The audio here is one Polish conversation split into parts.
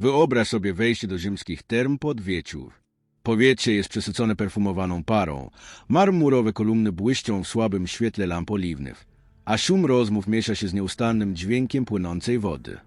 Wyobraź sobie wejście do rzymskich term pod wieczór. Powietrze jest przesycone perfumowaną parą, marmurowe kolumny błyszczą w słabym świetle lamp oliwnych, a szum rozmów miesza się z nieustannym dźwiękiem płynącej wody.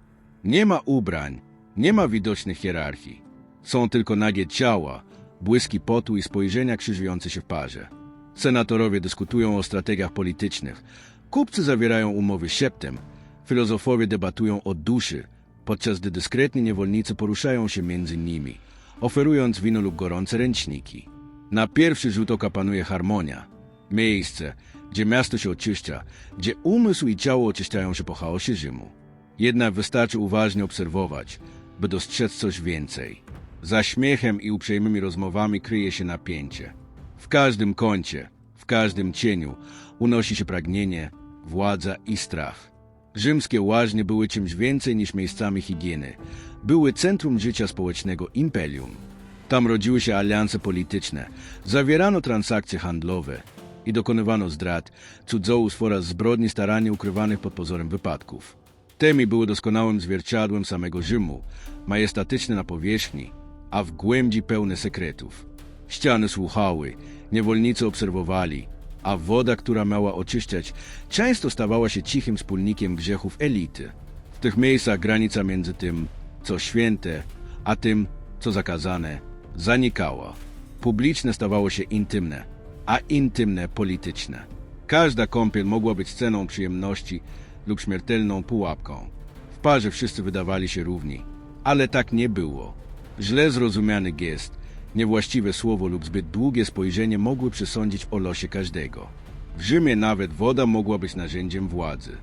Nie ma ubrań, nie ma widocznych hierarchii. Są tylko nagie ciała, błyski potu i spojrzenia krzyżujące się w parze. Senatorowie dyskutują o strategiach politycznych, kupcy zawierają umowy szeptem, filozofowie debatują o duszy, podczas gdy dyskretni niewolnicy poruszają się między nimi, oferując wino lub gorące ręczniki. Na pierwszy rzut oka panuje harmonia. Miejsce, gdzie miasto się oczyszcza, gdzie umysł i ciało oczyszczają się po chaosie Rzymu. Jednak wystarczy uważnie obserwować, by dostrzec coś więcej. Za śmiechem i uprzejmymi rozmowami kryje się napięcie. W każdym kącie, w każdym cieniu unosi się pragnienie, władza i strach. Rzymskie łaźnie były czymś więcej niż miejscami higieny. Były centrum życia społecznego imperium. Tam rodziły się alianse polityczne, zawierano transakcje handlowe i dokonywano zdrad, cudzołóstw oraz zbrodni starannie ukrywanych pod pozorem wypadków. Temi były doskonałym zwierciadłem samego Rzymu, majestatyczne na powierzchni, a w głębi pełne sekretów. Ściany słuchały, niewolnicy obserwowali, a woda, która miała oczyszczać, często stawała się cichym wspólnikiem grzechów elity. W tych miejscach granica między tym, co święte, a tym, co zakazane, zanikała. Publiczne stawało się intymne, a intymne polityczne. Każda kąpiel mogła być sceną przyjemności lub śmiertelną pułapką. W parze wszyscy wydawali się równi, ale tak nie było. Źle zrozumiany gest, niewłaściwe słowo lub zbyt długie spojrzenie mogły przesądzić o losie każdego. W Rzymie nawet woda mogła być narzędziem władzy.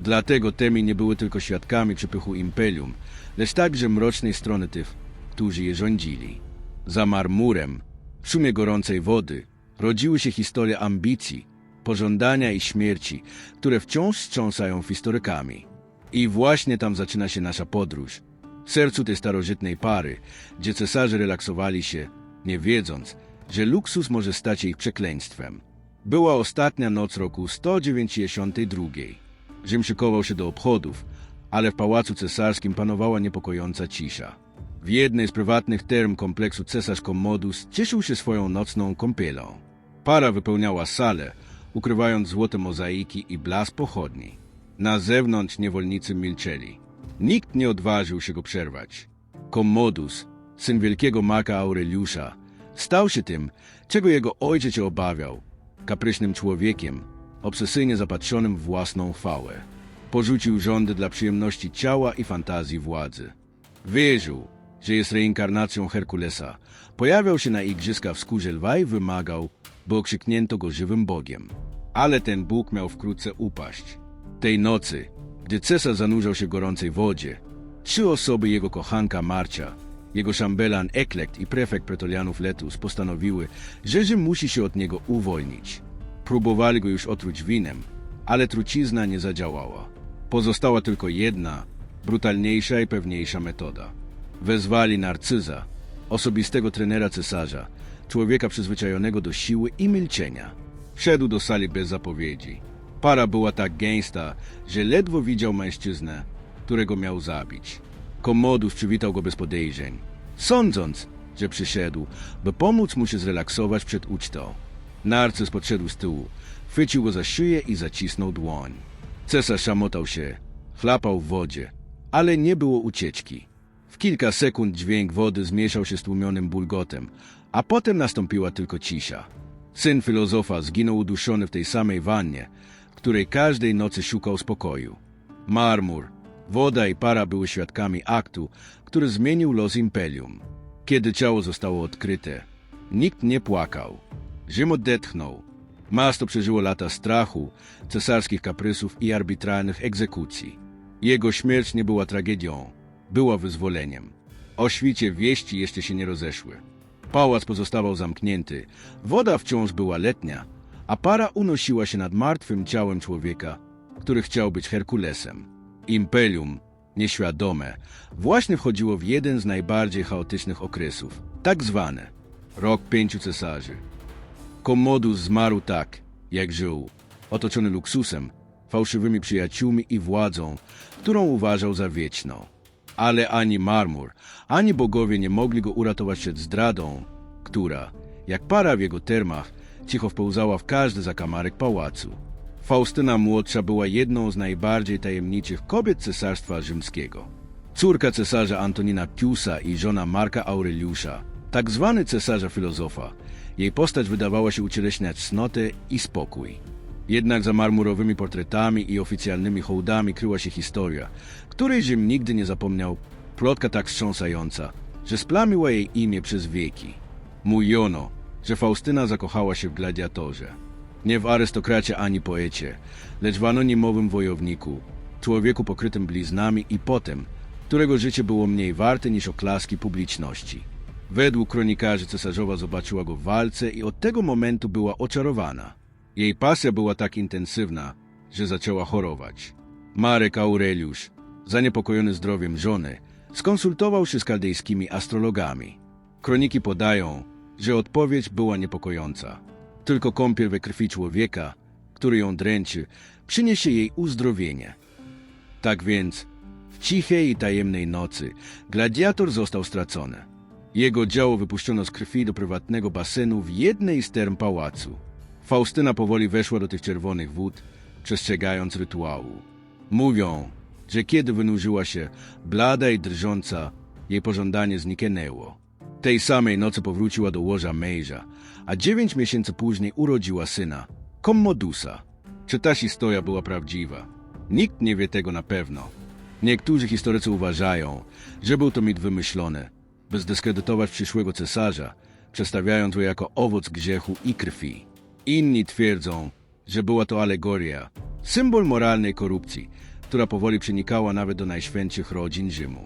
Dlatego temi nie były tylko świadkami przepychu imperium, lecz także mrocznej strony tych, którzy je rządzili. Za marmurem, w szumie gorącej wody, rodziły się historie ambicji, pożądania i śmierci, które wciąż wstrząsają historykami. I właśnie tam zaczyna się nasza podróż. W sercu tej starożytnej pary, gdzie cesarze relaksowali się, nie wiedząc, że luksus może stać ich przekleństwem. Była ostatnia noc roku 192. Rzym szykował się do obchodów, ale w pałacu cesarskim panowała niepokojąca cisza. W jednej z prywatnych term kompleksu cesarz Commodus cieszył się swoją nocną kąpielą. Para wypełniała salę, ukrywając złote mozaiki i blask pochodni. Na zewnątrz niewolnicy milczeli. Nikt nie odważył się go przerwać. Commodus, syn wielkiego Marka Aureliusza, stał się tym, czego jego ojciec się obawiał, kapryśnym człowiekiem, obsesyjnie zapatrzonym w własną chwałę. Porzucił rządy dla przyjemności ciała i fantazji władzy. Wierzył, że jest reinkarnacją Herkulesa. Pojawiał się na igrzyska w skórze lwa i wymagał, by okrzyknięto go żywym Bogiem. Ale ten Bóg miał wkrótce upaść. Tej nocy, gdy cesarz zanurzał się w gorącej wodzie, trzy osoby jego kochanka Marcia, jego szambelan Eklekt i prefekt pretorianów Letus postanowiły, że Rzym musi się od niego uwolnić. Próbowali go już otruć winem, ale trucizna nie zadziałała. Pozostała tylko jedna, brutalniejsza i pewniejsza metoda. Wezwali Narcyza, osobistego trenera cesarza, człowieka przyzwyczajonego do siły i milczenia. Wszedł do sali bez zapowiedzi. Para była tak gęsta, że ledwo widział mężczyznę, którego miał zabić. Komodus przywitał go bez podejrzeń, sądząc, że przyszedł, by pomóc mu się zrelaksować przed ucztą. Narcyz podszedł z tyłu, chwycił go za szyję i zacisnął dłoń. Cesarz szamotał się, chlapał w wodzie, ale nie było ucieczki. W kilka sekund dźwięk wody zmieszał się z tłumionym bulgotem, a potem nastąpiła tylko cisza. Syn filozofa zginął uduszony w tej samej wannie, w której każdej nocy szukał spokoju. Marmur, woda i para były świadkami aktu, który zmienił los imperium. Kiedy ciało zostało odkryte, nikt nie płakał. Rzym odetchnął. Miasto przeżyło lata strachu, cesarskich kaprysów i arbitralnych egzekucji. Jego śmierć nie była tragedią, była wyzwoleniem. O świcie wieści jeszcze się nie rozeszły. Pałac pozostawał zamknięty, woda wciąż była letnia, a para unosiła się nad martwym ciałem człowieka, który chciał być Herkulesem. Imperium, nieświadome, właśnie wchodziło w jeden z najbardziej chaotycznych okresów, tak zwane rok pięciu cesarzy. Commodus zmarł tak, jak żył, otoczony luksusem, fałszywymi przyjaciółmi i władzą, którą uważał za wieczną. Ale ani marmur, ani bogowie nie mogli go uratować przed zdradą, która, jak para w jego termach, cicho wpełzała w każdy zakamarek pałacu. Faustyna młodsza była jedną z najbardziej tajemniczych kobiet cesarstwa rzymskiego. Córka cesarza Antonina Piusa i żona Marka Aureliusza, tak zwany cesarza filozofa, jej postać wydawała się ucieleśniać cnotę i spokój. Jednak za marmurowymi portretami i oficjalnymi hołdami kryła się historia, której Rzym nigdy nie zapomniał, plotka tak wstrząsająca, że splamiła jej imię przez wieki. Mówiono, że Faustyna zakochała się w gladiatorze. Nie w arystokracie ani poecie, lecz w anonimowym wojowniku, człowieku pokrytym bliznami i potem, którego życie było mniej warte niż oklaski publiczności. Według kronikarzy cesarzowa zobaczyła go w walce i od tego momentu była oczarowana. Jej pasja była tak intensywna, że zaczęła chorować. Marek Aureliusz, zaniepokojony zdrowiem żony, skonsultował się z kaldejskimi astrologami. Kroniki podają, że odpowiedź była niepokojąca. Tylko kąpiel we krwi człowieka, który ją dręczy, przyniesie jej uzdrowienie. Tak więc, w cichej i tajemnej nocy, gladiator został stracony. Jego działo wypuszczono z krwi do prywatnego basenu w jednej z term pałacu. Faustyna powoli weszła do tych czerwonych wód, przestrzegając rytuału. Mówią, że kiedy wynurzyła się, blada i drżąca, jej pożądanie zniknęło. Tej samej nocy powróciła do łoża męża, a dziewięć miesięcy później urodziła syna, Kommodusa. Czy ta historia była prawdziwa? Nikt nie wie tego na pewno. Niektórzy historycy uważają, że był to mit wymyślony, by zdyskredytować przyszłego cesarza, przedstawiając go jako owoc grzechu i krwi. Inni twierdzą, że była to alegoria, symbol moralnej korupcji, która powoli przenikała nawet do najświętszych rodzin Rzymu.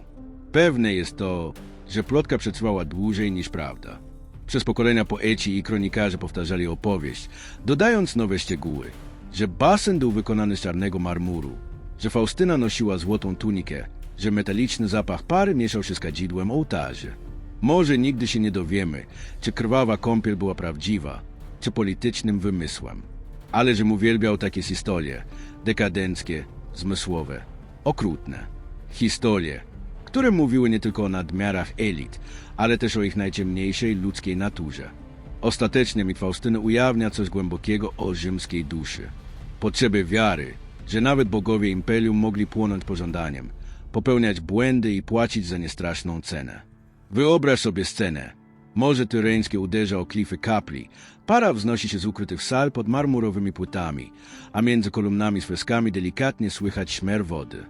Pewne jest to, że plotka przetrwała dłużej niż prawda. Przez pokolenia poeci i kronikarze powtarzali opowieść, dodając nowe szczegóły, że basen był wykonany z czarnego marmuru, że Faustyna nosiła złotą tunikę, że metaliczny zapach pary mieszał się z kadzidłem ołtarzy. Może nigdy się nie dowiemy, czy krwawa kąpiel była prawdziwa, czy politycznym wymysłem. Ale Rzym uwielbiał takie historie, dekadenckie, zmysłowe, okrutne. Historie, które mówiły nie tylko o nadmiarach elit, ale też o ich najciemniejszej ludzkiej naturze. Ostatecznie mit Faustyny ujawnia coś głębokiego o rzymskiej duszy. Potrzeby wiary, że nawet bogowie imperium mogli płonąć pożądaniem, popełniać błędy i płacić za niestraszną cenę. Wyobraź sobie scenę. Morze tyreńskie uderza o klify kapli, para wznosi się z ukrytych sal pod marmurowymi płytami, a między kolumnami z freskami delikatnie słychać szmer wody.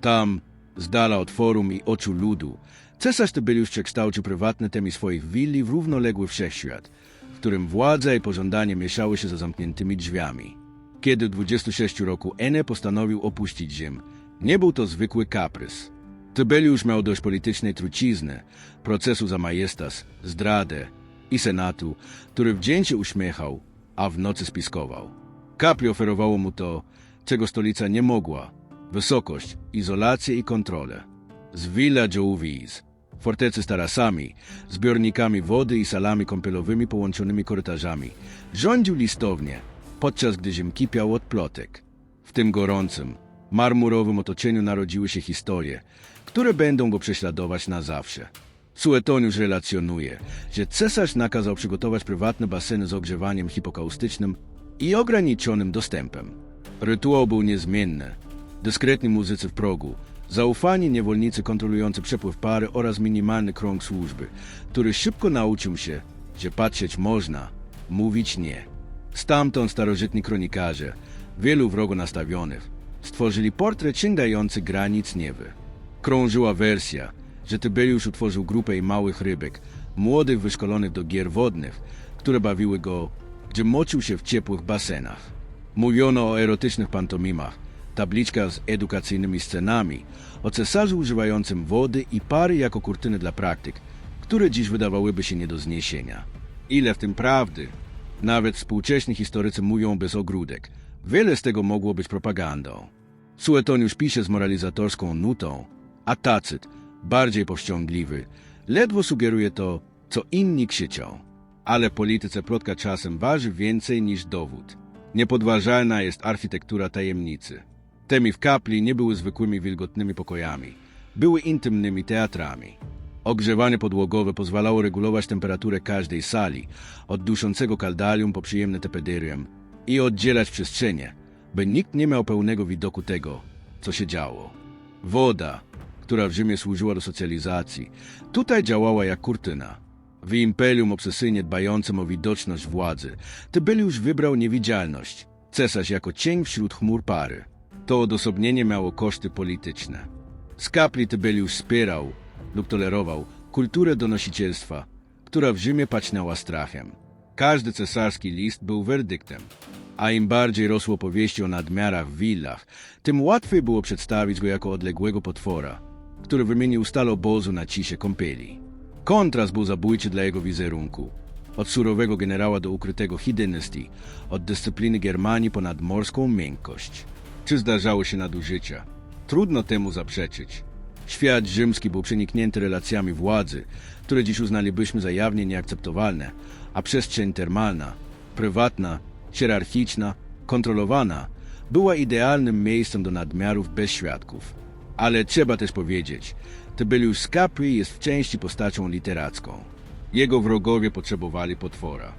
Tam, z dala od forum i oczu ludu, cesarz Tyberiusz przekształcił prywatne temy swoich willi w równoległy wszechświat, w którym władza i pożądanie mieszały się za zamkniętymi drzwiami. Kiedy w 26 roku Ene postanowił opuścić Rzym, nie był to zwykły kaprys. Tyberiusz miał dość politycznej trucizny, procesu za majestas, zdradę i senatu, który w dzień się uśmiechał, a w nocy spiskował. Kapli oferowało mu to, czego stolica nie mogła – wysokość, izolację i kontrolę. Z Villa Jovis, fortecy z tarasami, zbiornikami wody i salami kąpielowymi połączonymi korytarzami, rządził listownie, podczas gdy Rzym kipiał od plotek. W tym gorącym, marmurowym otoczeniu narodziły się historie, które będą go prześladować na zawsze. Suetoniusz relacjonuje, że cesarz nakazał przygotować prywatne baseny z ogrzewaniem hipokaustycznym i ograniczonym dostępem. Rytuał był niezmienny. Dyskretni muzycy w progu, zaufani niewolnicy kontrolujący przepływ pary oraz minimalny krąg służby, który szybko nauczył się, że patrzeć można, mówić nie. Stamtąd starożytni kronikarze, wielu wrogo nastawionych, stworzyli portret sięgający granic niewy. Krążyła wersja, że Tyberiusz utworzył grupę małych rybek, młodych wyszkolonych do gier wodnych, które bawiły go, gdzie moczył się w ciepłych basenach. Mówiono o erotycznych pantomimach, tabliczkach z edukacyjnymi scenami, o cesarzu używającym wody i pary jako kurtyny dla praktyk, które dziś wydawałyby się nie do zniesienia. Ile w tym prawdy? Nawet współcześni historycy mówią bez ogródek. Wiele z tego mogło być propagandą. Suetoniusz pisze z moralizatorską nutą, a Tacyt, bardziej powściągliwy, ledwo sugeruje to, co inni krzyczą. Ale polityce plotka czasem waży więcej niż dowód. Niepodważalna jest architektura tajemnicy. Temi w kapli nie były zwykłymi wilgotnymi pokojami. były intymnymi teatrami. Ogrzewanie podłogowe pozwalało regulować temperaturę każdej sali, od duszącego kaldalium po przyjemne tepederium i oddzielać przestrzenie, by nikt nie miał pełnego widoku tego, co się działo. Woda, która w Rzymie służyła do socjalizacji, tutaj działała jak kurtyna. W imperium obsesyjnie dbającym o widoczność władzy, Tybeliusz wybrał niewidzialność, cesarz jako cień wśród chmur pary. To odosobnienie miało koszty polityczne. Z kapli Tybeliusz wspierał lub tolerował kulturę donosicielstwa, która w Rzymie paćnęła strachem. Każdy cesarski list był werdyktem, a im bardziej rosło powieści o nadmiarach w willach, tym łatwiej było przedstawić go jako odległego potwora, który wymienił stal obozu na ciszę kąpieli. Kontrast był zabójczy dla jego wizerunku. Od surowego generała do ukrytego hidynystii, od dyscypliny Germanii po nadmorską miękkość. Czy zdarzały się nadużycia? Trudno temu zaprzeczyć. Świat rzymski był przeniknięty relacjami władzy, które dziś uznalibyśmy za jawnie nieakceptowalne, a przestrzeń termalna, prywatna, hierarchiczna, kontrolowana, była idealnym miejscem do nadmiarów bez świadków. Ale trzeba też powiedzieć, Tybeliusz Scapri jest w części postacią literacką. Jego wrogowie potrzebowali potwora.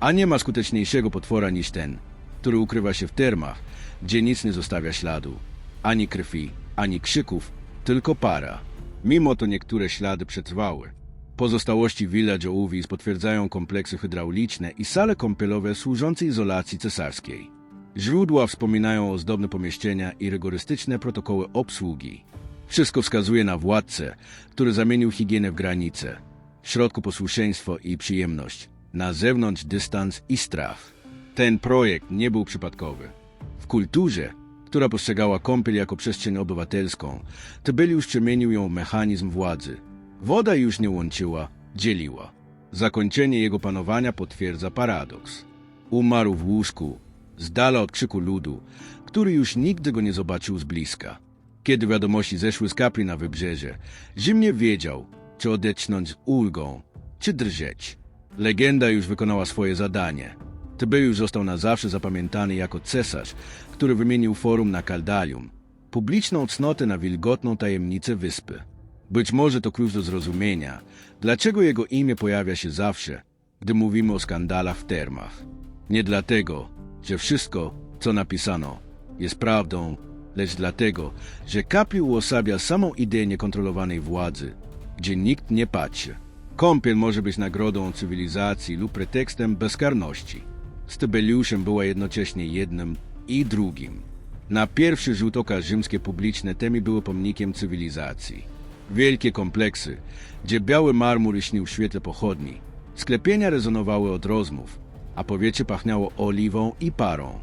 A nie ma skuteczniejszego potwora niż ten, który ukrywa się w termach, gdzie nic nie zostawia śladu. Ani krwi, ani krzyków, tylko para. Mimo to niektóre ślady przetrwały. Pozostałości Village Ovis potwierdzają kompleksy hydrauliczne i sale kąpielowe służące izolacji cesarskiej. Źródła wspominają o ozdobne pomieszczenia i rygorystyczne protokoły obsługi. Wszystko wskazuje na władcę, który zamienił higienę w granicę. W środku posłuszeństwo i przyjemność, na zewnątrz dystans i strach. Ten projekt nie był przypadkowy. W kulturze, która postrzegała kąpiel jako przestrzeń obywatelską, Tybeliusz przemienił ją w mechanizm władzy. Woda już nie łączyła, dzieliła. Zakończenie jego panowania potwierdza paradoks. Umarł w łóżku, z dala od krzyku ludu, który już nigdy go nie zobaczył z bliska. Kiedy wiadomości zeszły z kapli na wybrzeże, Rzym nie wiedział, czy odetchnąć ulgą, czy drżeć. Legenda już wykonała swoje zadanie. Tyberiusz został na zawsze zapamiętany jako cesarz, który wymienił forum na Kaldalium, publiczną cnotę na wilgotną tajemnicę wyspy. Być może to klucz do zrozumienia, dlaczego jego imię pojawia się zawsze, gdy mówimy o skandalach w termach. Nie dlatego, że wszystko, co napisano, jest prawdą, lecz dlatego, że Kapi uosabia samą ideę niekontrolowanej władzy, gdzie nikt nie patrzy. Kąpiel może być nagrodą cywilizacji lub pretekstem bezkarności. Z Tybeliuszem była jednocześnie jednym i drugim. Na pierwszy rzut oka rzymskie publiczne temi były pomnikiem cywilizacji. Wielkie kompleksy, gdzie biały marmur śnił świetle pochodni. Sklepienia rezonowały od rozmów, a powietrze pachniało oliwą i parą.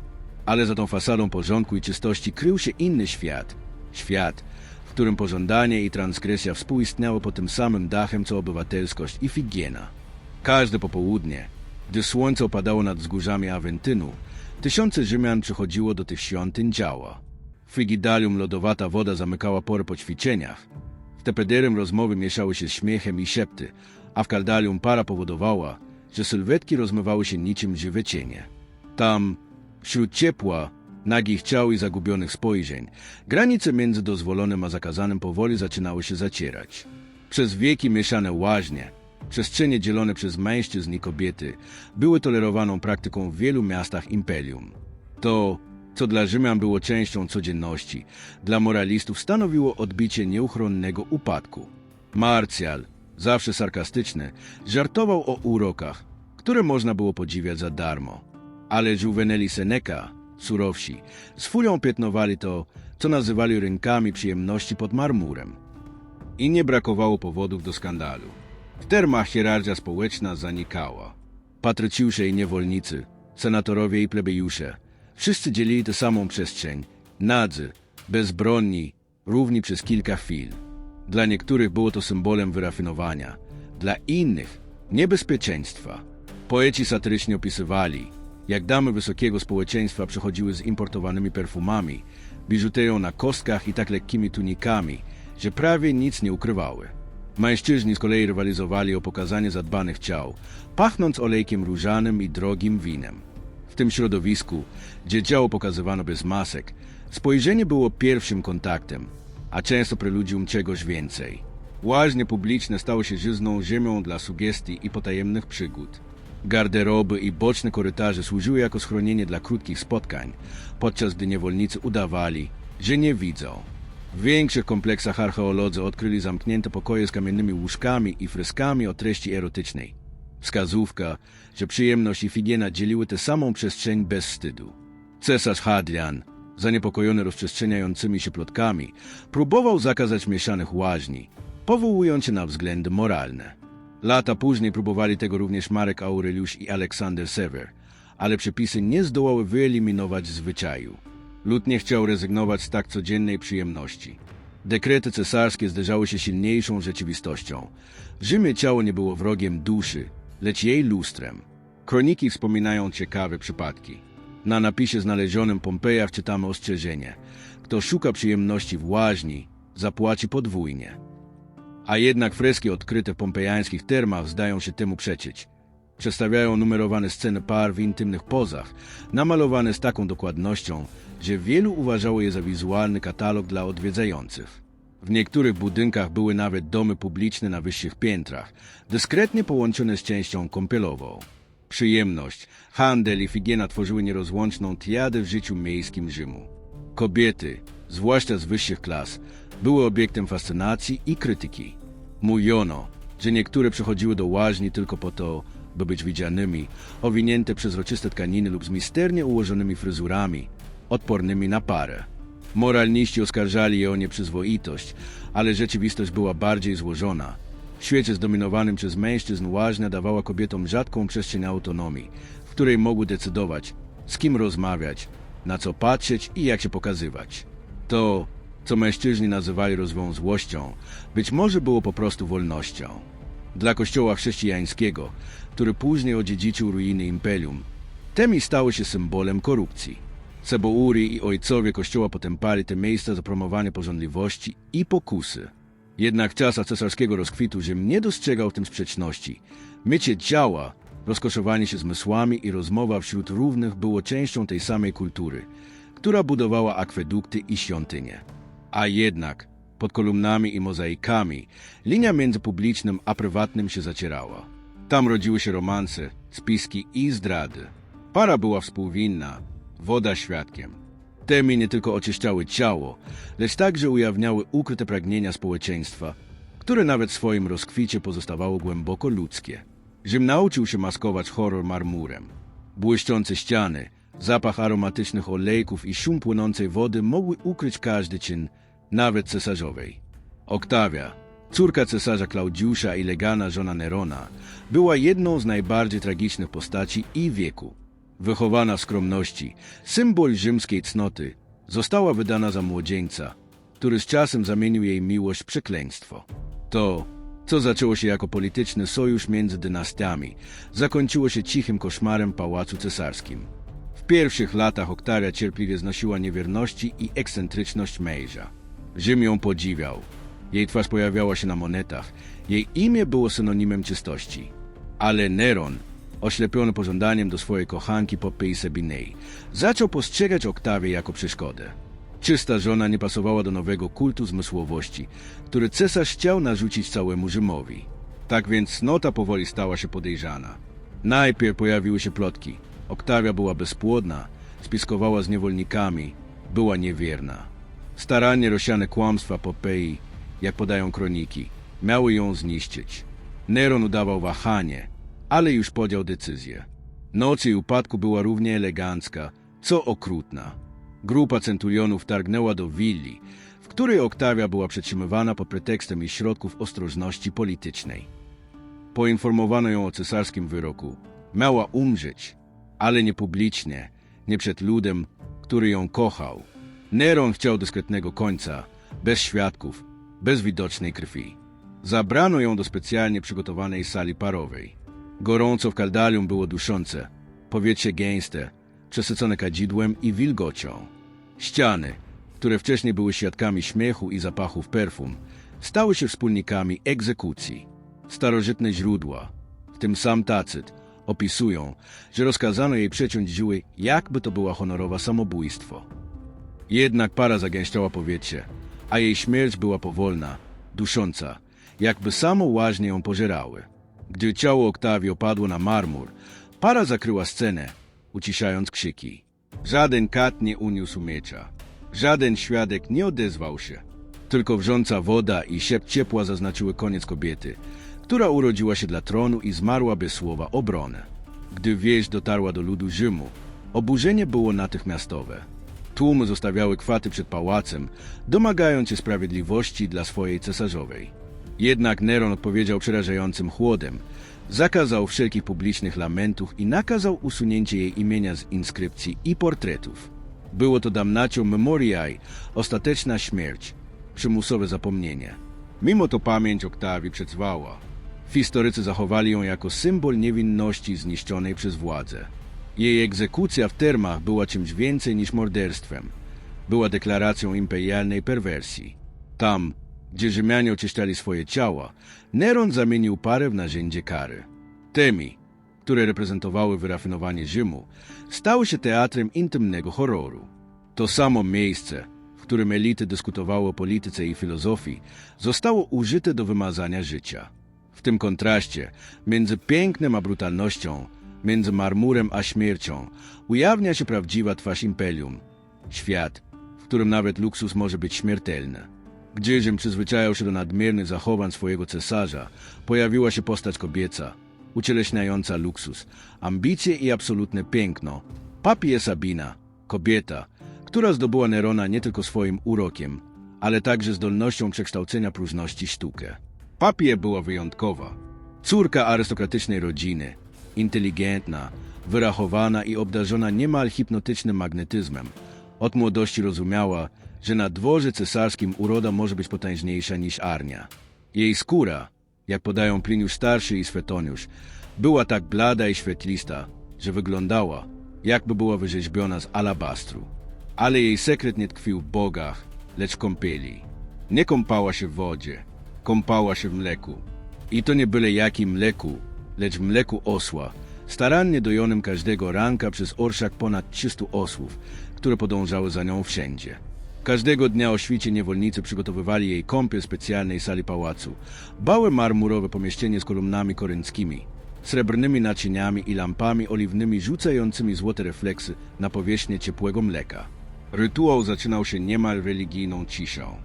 Ale za tą fasadą porządku i czystości krył się inny świat. Świat, w którym pożądanie i transgresja współistniały pod tym samym dachem co obywatelskość i figiena. Każde popołudnie, gdy słońce opadało nad wzgórzami Aventynu, tysiące Rzymian przychodziło do tych świątyń działa. W Frigidalium lodowata woda zamykała pory po ćwiczeniach. W Tepederym rozmowy mieszały się śmiechem i szepty, a w Kaldalium para powodowała, że sylwetki rozmywały się niczym żywe cienie. Tam, wśród ciepła, nagich ciał i zagubionych spojrzeń, granice między dozwolonym a zakazanym powoli zaczynały się zacierać. Przez wieki mieszane łaźnie, przestrzenie dzielone przez mężczyzn i kobiety, były tolerowaną praktyką w wielu miastach imperium. To, co dla Rzymian było częścią codzienności, dla moralistów stanowiło odbicie nieuchronnego upadku. Marcjal, zawsze sarkastyczny, żartował o urokach, które można było podziwiać za darmo. Ale Juvenali Seneca, surowsi, z furią piętnowali to, co nazywali rynkami przyjemności pod marmurem. I nie brakowało powodów do skandalu. W termach hierarchia społeczna zanikała. Patrycjusze i niewolnicy, senatorowie i plebejusze, wszyscy dzielili tę samą przestrzeń, nadzy, bezbronni, równi przez kilka chwil. Dla niektórych było to symbolem wyrafinowania, dla innych niebezpieczeństwa. Poeci satyrycznie opisywali, jak damy wysokiego społeczeństwa przechodziły z importowanymi perfumami, biżuterią na kostkach i tak lekkimi tunikami, że prawie nic nie ukrywały. Mężczyźni z kolei rywalizowali o pokazanie zadbanych ciał, pachnąc olejkiem różanym i drogim winem. W tym środowisku, gdzie ciało pokazywano bez masek, spojrzenie było pierwszym kontaktem, a często preludium czegoś więcej. Łaźnie publiczne stały się żyzną ziemią dla sugestii i potajemnych przygód. Garderoby i boczne korytarze służyły jako schronienie dla krótkich spotkań, podczas gdy niewolnicy udawali, że nie widzą. W większych kompleksach archeolodzy odkryli zamknięte pokoje z kamiennymi łóżkami i freskami o treści erotycznej. Wskazówka, że przyjemność i higiena dzieliły tę samą przestrzeń bez wstydu. Cesarz Hadrian, zaniepokojony rozprzestrzeniającymi się plotkami, próbował zakazać mieszanych łaźni, powołując się na względy moralne. Lata później próbowali tego również Marek Aureliusz i Aleksander Sewer, ale przepisy nie zdołały wyeliminować zwyczaju. Lud nie chciał rezygnować z tak codziennej przyjemności. Dekrety cesarskie zderzały się silniejszą rzeczywistością. Rzymie ciało nie było wrogiem duszy, lecz jej lustrem. Kroniki wspominają ciekawe przypadki. Na napisie znalezionym w Pompejach czytamy ostrzeżenie. Kto szuka przyjemności w łaźni, zapłaci podwójnie. A jednak freski odkryte w pompejańskich termach zdają się temu przeczyć. Przedstawiają numerowane sceny par w intymnych pozach, namalowane z taką dokładnością, że wielu uważało je za wizualny katalog dla odwiedzających. W niektórych budynkach były nawet domy publiczne na wyższych piętrach, dyskretnie połączone z częścią kąpielową. Przyjemność, handel i higiena tworzyły nierozłączną triadę w życiu miejskim Rzymu. Kobiety, zwłaszcza z wyższych klas, były obiektem fascynacji i krytyki. Mówiono, że niektóre przychodziły do łaźni tylko po to, by być widzianymi, owinięte przezroczyste tkaniny lub z misternie ułożonymi fryzurami, odpornymi na parę. Moralniści oskarżali je o nieprzyzwoitość, ale rzeczywistość była bardziej złożona. W świecie zdominowanym przez mężczyzn łaźnia dawała kobietom rzadką przestrzeń autonomii, w której mogły decydować, z kim rozmawiać, na co patrzeć i jak się pokazywać. To, co mężczyźni nazywali rozwiązłością, być może było po prostu wolnością. Dla kościoła chrześcijańskiego, który później odziedziczył ruiny imperium, temi stały się symbolem korupcji. Sebouri i ojcowie kościoła potępali te miejsca za promowanie porządliwości i pokusy. Jednak w czasach cesarskiego rozkwitu Rzym nie dostrzegał w tym sprzeczności. Mycie ciała, rozkoszowanie się zmysłami i rozmowa wśród równych było częścią tej samej kultury, która budowała akwedukty i świątynie. A jednak, pod kolumnami i mozaikami, linia między publicznym a prywatnym się zacierała. Tam rodziły się romanse, spiski i zdrady. Para była współwinna, woda świadkiem. Temi nie tylko oczyszczały ciało, lecz także ujawniały ukryte pragnienia społeczeństwa, które nawet w swoim rozkwicie pozostawało głęboko ludzkie. Rzym nauczył się maskować horror marmurem. Błyszczące ściany, zapach aromatycznych olejków i szum płynącej wody mogły ukryć każdy czyn, nawet cesarzowej. Oktawia, córka cesarza Klaudiusza i legana żona Nerona, była jedną z najbardziej tragicznych postaci i wieku. Wychowana w skromności, symbol rzymskiej cnoty, została wydana za młodzieńca, który z czasem zamienił jej miłość w przekleństwo. To, co zaczęło się jako polityczny sojusz między dynastiami, zakończyło się cichym koszmarem pałacu cesarskim. W pierwszych latach Oktawia cierpliwie znosiła niewierności i ekscentryczność męża. Ją podziwiał. Jej twarz pojawiała się na monetach. Jej imię było synonimem czystości. Ale Neron, oślepiony pożądaniem do swojej kochanki Popei Sebinei, zaczął postrzegać Oktawię jako przeszkodę. Czysta żona nie pasowała do nowego kultu zmysłowości, który cesarz chciał narzucić całemu Rzymowi. Tak więc cnota powoli stała się podejrzana. Najpierw pojawiły się plotki. Oktawia była bezpłodna, spiskowała z niewolnikami, była niewierna. Starannie rozsiane kłamstwa Popei, jak podają kroniki, miały ją zniszczyć. Neron udawał wahanie, ale już podjął decyzję. Noc jej upadku była równie elegancka, co okrutna. Grupa centurionów targnęła do willi, w której Oktawia była przetrzymywana pod pretekstem jej środków ostrożności politycznej. Poinformowano ją o cesarskim wyroku. Miała umrzeć, ale nie publicznie, nie przed ludem, który ją kochał. Neron chciał dyskretnego końca, bez świadków, bez widocznej krwi. Zabrano ją do specjalnie przygotowanej sali parowej. Gorąco w kaldalium było duszące, powietrze gęste, przesycone kadzidłem i wilgocią. Ściany, które wcześniej były świadkami śmiechu i zapachów perfum, stały się wspólnikami egzekucji. Starożytne źródła, w tym sam Tacyt, opisują, że rozkazano jej przeciąć żyły, jakby to była honorowa samobójstwo. Jednak para zagęszczała powietrze. a jej śmierć była powolna, dusząca, jakby samo łaźnie ją pożerały. Gdy ciało Oktawii opadło na marmur, para zakryła scenę, uciszając krzyki. Żaden kat nie uniósł miecza. Żaden świadek nie odezwał się. Tylko wrząca woda i siept ciepła zaznaczyły koniec kobiety, która urodziła się dla tronu i zmarła bez słowa obronę. Gdy wieść dotarła do ludu Rzymu, oburzenie było natychmiastowe. Tłumy zostawiały kwaty przed pałacem, domagając się sprawiedliwości dla swojej cesarzowej. Jednak Neron odpowiedział przerażającym chłodem, zakazał wszelkich publicznych lamentów i nakazał usunięcie jej imienia z inskrypcji i portretów. Było to damnatio memoriae, ostateczna śmierć, przymusowe zapomnienie. Mimo to pamięć Oktawii przetrwała. Historycy zachowali ją jako symbol niewinności zniszczonej przez władzę. Jej egzekucja w termach była czymś więcej niż morderstwem. Była deklaracją imperialnej perwersji. Tam, gdzie Rzymianie oczyszczali swoje ciała, Neron zamienił parę w narzędzie kary. Temi, które reprezentowały wyrafinowanie Rzymu, stały się teatrem intymnego horroru. To samo miejsce, w którym elity dyskutowały o polityce i filozofii, zostało użyte do wymazania życia. W tym kontraście między pięknem a brutalnością, między marmurem a śmiercią, ujawnia się prawdziwa twarz imperium. Świat, w którym nawet luksus może być śmiertelny. Gdzie Rzym przyzwyczajał się do nadmiernych zachowań swojego cesarza, pojawiła się postać kobieca, ucieleśniająca luksus, ambicje i absolutne piękno. Papie Sabina, kobieta, która zdobyła Nerona nie tylko swoim urokiem, ale także zdolnością przekształcenia próżności sztukę. Papie była wyjątkowa. Córka arystokratycznej rodziny, inteligentna, wyrachowana i obdarzona niemal hipnotycznym magnetyzmem. Od młodości rozumiała, że na dworze cesarskim uroda może być potężniejsza niż arnia. Jej skóra, jak podają Pliniusz Starszy i Swetoniusz, była tak blada i świetlista, że wyglądała, jakby była wyrzeźbiona z alabastru. Ale jej sekret nie tkwił w bogach, lecz w kąpieli. Nie kąpała się w wodzie, kąpała się w mleku. I to nie byle jakim mleku, lecz w mleku osła, starannie dojonym każdego ranka przez orszak ponad 300 osłów, które podążały za nią wszędzie. Każdego dnia o świcie niewolnicy przygotowywali jej kąpiel specjalnej sali pałacu. Bałe marmurowe pomieszczenie z kolumnami korynckimi, srebrnymi naczyniami i lampami oliwnymi rzucającymi złote refleksy na powierzchnię ciepłego mleka. Rytuał zaczynał się niemal religijną ciszą.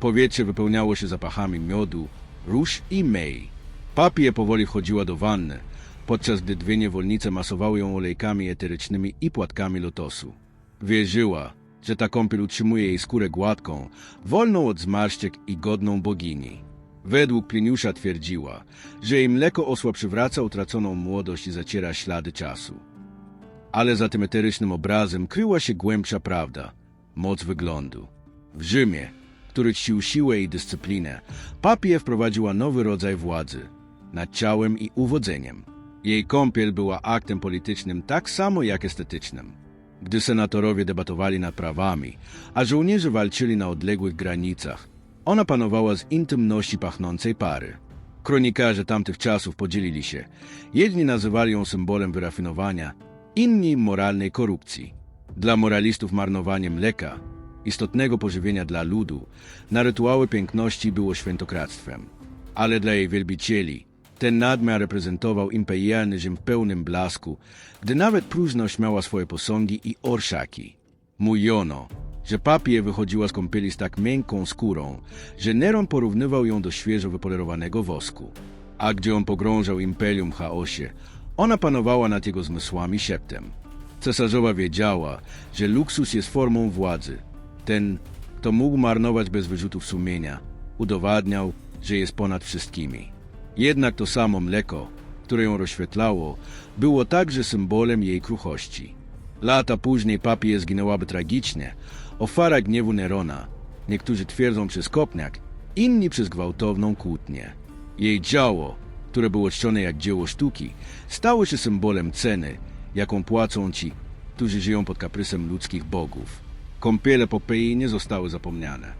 Powietrze wypełniało się zapachami miodu, róż i mej. Papie powoli wchodziła do wanny, podczas gdy dwie niewolnice masowały ją olejkami eterycznymi i płatkami lotosu. Wierzyła, że ta kąpiel utrzymuje jej skórę gładką, wolną od zmarszczek i godną bogini. Według Pliniusza twierdziła, że jej mleko osła przywraca utraconą młodość i zaciera ślady czasu. Ale za tym eterycznym obrazem kryła się głębsza prawda, moc wyglądu. W Rzymie, który czcił siłę i dyscyplinę, papie wprowadziła nowy rodzaj władzy nad ciałem i uwodzeniem. Jej kąpiel była aktem politycznym tak samo jak estetycznym. Gdy senatorowie debatowali nad prawami, a żołnierze walczyli na odległych granicach, ona panowała z intymności pachnącej pary. Kronikarze tamtych czasów podzielili się. Jedni nazywali ją symbolem wyrafinowania, inni moralnej korupcji. Dla moralistów marnowanie mleka, istotnego pożywienia dla ludu, na rytuały piękności było świętokradztwem. Ale dla jej wielbicieli ten nadmiar reprezentował imperialny Rzym w pełnym blasku, gdy nawet próżność miała swoje posągi i orszaki. Mówiono, że papie wychodziła z kąpieli z tak miękką skórą, że Neron porównywał ją do świeżo wypolerowanego wosku. A gdzie on pogrążał imperium chaosie, ona panowała nad jego zmysłami szeptem. Cesarzowa wiedziała, że luksus jest formą władzy. Ten, kto mógł marnować bez wyrzutów sumienia, udowadniał, że jest ponad wszystkimi. Jednak to samo mleko, które ją rozświetlało, było także symbolem jej kruchości. Lata później papie zginęłaby tragicznie, ofiara gniewu Nerona. Niektórzy twierdzą przez kopniak, inni przez gwałtowną kłótnię. Jej działo, które było czczone jak dzieło sztuki, stało się symbolem ceny, jaką płacą ci, którzy żyją pod kaprysem ludzkich bogów. Kąpiele Popei nie zostały zapomniane.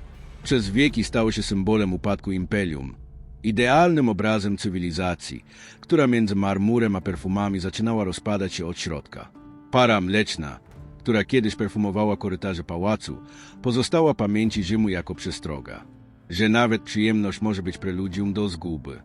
Przez wieki stały się symbolem upadku imperium, idealnym obrazem cywilizacji, która między marmurem a perfumami zaczynała rozpadać się od środka. Para mleczna, która kiedyś perfumowała korytarze pałacu, pozostała pamięci Rzymu jako przestroga, że nawet przyjemność może być preludium do zguby.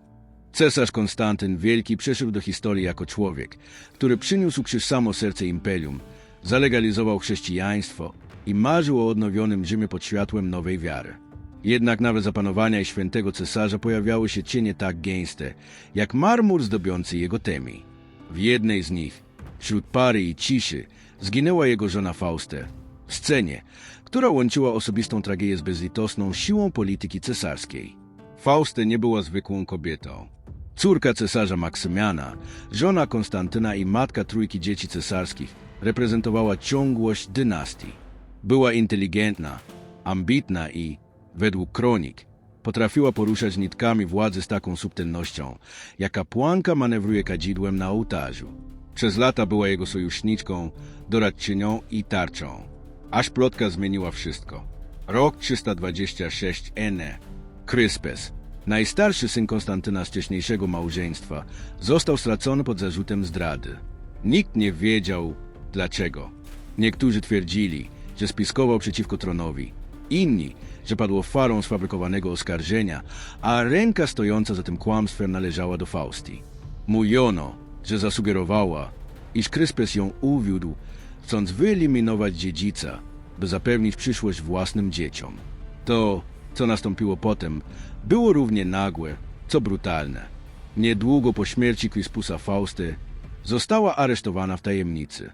Cesarz Konstantyn Wielki przeszedł do historii jako człowiek, który przyniósł krzyż samo serce imperium, zalegalizował chrześcijaństwo i marzył o odnowionym Rzymie pod światłem nowej wiary. Jednak nawet za panowania świętego cesarza pojawiały się cienie tak gęste, jak marmur zdobiący jego temi. W jednej z nich, wśród pary i ciszy, zginęła jego żona Faustę. W scenie, która łączyła osobistą tragedię z bezlitosną siłą polityki cesarskiej. Faustę nie była zwykłą kobietą. Córka cesarza Maksymiana, żona Konstantyna i matka trójki dzieci cesarskich, reprezentowała ciągłość dynastii. Była inteligentna, ambitna i, według kronik, potrafiła poruszać nitkami władzy z taką subtelnością, jak kapłanka manewruje kadzidłem na ołtarzu. Przez lata była jego sojuszniczką, doradczynią i tarczą. Aż plotka zmieniła wszystko. Rok 326 N. Kryspes, najstarszy syn Konstantyna z wcześniejszego małżeństwa, został stracony pod zarzutem zdrady. Nikt nie wiedział dlaczego. Niektórzy twierdzili, że spiskował przeciwko tronowi, inni, że padł ofiarą sfabrykowanego oskarżenia, a ręka stojąca za tym kłamstwem należała do Fausti. Mówiono, że zasugerowała, iż Kryspes ją uwiódł, chcąc wyeliminować dziedzica, by zapewnić przyszłość własnym dzieciom. To, co nastąpiło potem, było równie nagłe, co brutalne. Niedługo po śmierci Quispusa Fausty została aresztowana w tajemnicy.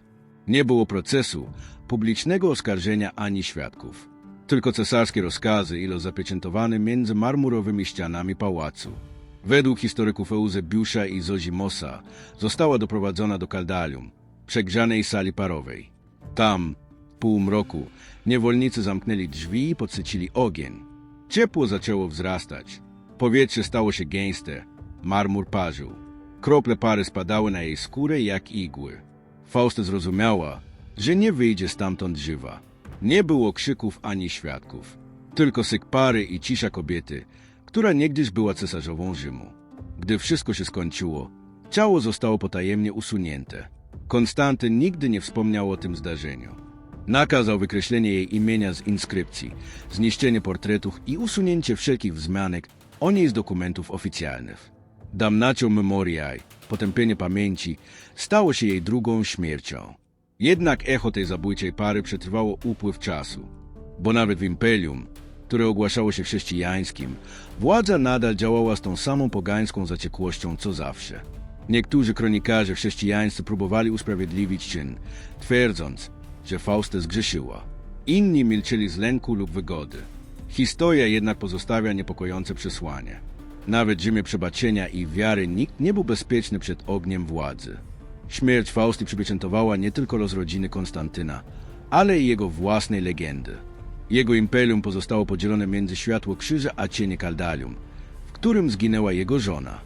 Nie było procesu, publicznego oskarżenia ani świadków. Tylko cesarskie rozkazy ilo zapieczętowane między marmurowymi ścianami pałacu. Według historyków Eusebiusza i Zozimosa została doprowadzona do kaldalium, przegrzanej sali parowej. Tam, w półmroku, niewolnicy zamknęli drzwi i podsycili ogień. Ciepło zaczęło wzrastać. Powietrze stało się gęste. Marmur parzył. Krople pary spadały na jej skórę jak igły. Fausta zrozumiała, że nie wyjdzie stamtąd żywa. Nie było krzyków ani świadków. Tylko syk pary i cisza kobiety, która niegdyś była cesarzową Rzymu. Gdy wszystko się skończyło, ciało zostało potajemnie usunięte. Konstantyn nigdy nie wspomniał o tym zdarzeniu. Nakazał wykreślenie jej imienia z inskrypcji, zniszczenie portretów i usunięcie wszelkich wzmianek o niej z dokumentów oficjalnych. Damnatio memoriae, potępienie pamięci, stało się jej drugą śmiercią. Jednak echo tej zabójczej pary przetrwało upływ czasu, bo nawet w imperium, które ogłaszało się chrześcijańskim, władza nadal działała z tą samą pogańską zaciekłością co zawsze. Niektórzy kronikarze chrześcijańscy próbowali usprawiedliwić czyn, twierdząc, że Faustę zgrzeszyła. Inni milczeli z lęku lub wygody. Historia jednak pozostawia niepokojące przesłanie. Nawet w Rzymie przebaczenia i wiary nikt nie był bezpieczny przed ogniem władzy. Śmierć Fausty przypieczętowała nie tylko los rodziny Konstantyna, ale i jego własnej legendy. Jego imperium pozostało podzielone między światło krzyża a cienie kaldalium, w którym zginęła jego żona.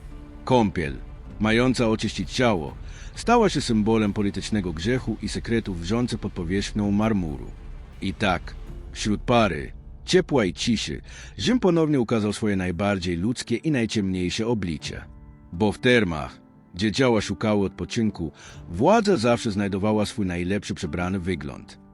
Kąpiel, mająca oczyścić ciało, stała się symbolem politycznego grzechu i sekretów wrzących pod powierzchnią marmuru. I tak, wśród pary, ciepła i ciszy, Rzym ponownie ukazał swoje najbardziej ludzkie i najciemniejsze oblicze. Bo w termach, gdzie ciała szukały odpoczynku, władza zawsze znajdowała swój najlepszy przebrany wygląd.